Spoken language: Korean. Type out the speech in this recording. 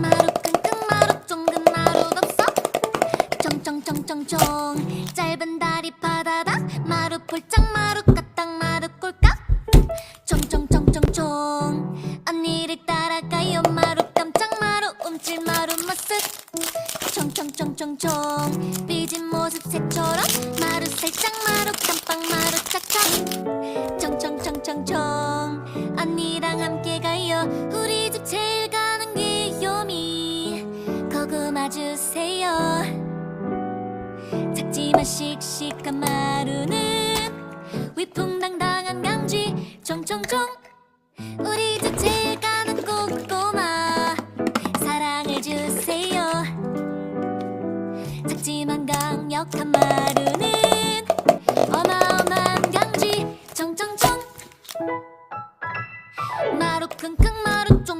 마루 끙끙 마루 쫑긋 마루 덥석 쫑쫑쫑쫑쫑 짧은 다리 바다다 마루 폴짝 마루 까딱 마루 꼴깍 쫑쫑쫑쫑쫑 언니를 따라가요 마루 깜짝 마루 움찔 마루 머쓱 총총총총총 삐진 모습 새처럼 마루 살짝 마루 깜빡 마루 짝짝 총총총총총 언니랑 함께 가요 주세요. 작지만 씩씩한 마루는 위풍당당한 강쥐. 총총총. 우리 집 제일 까는 꼬꼬마. 사랑을 주세요. 작지만 강력한 마루는 어마어마한 강쥐. 총총총. 마루 킁킁 마루 쫑.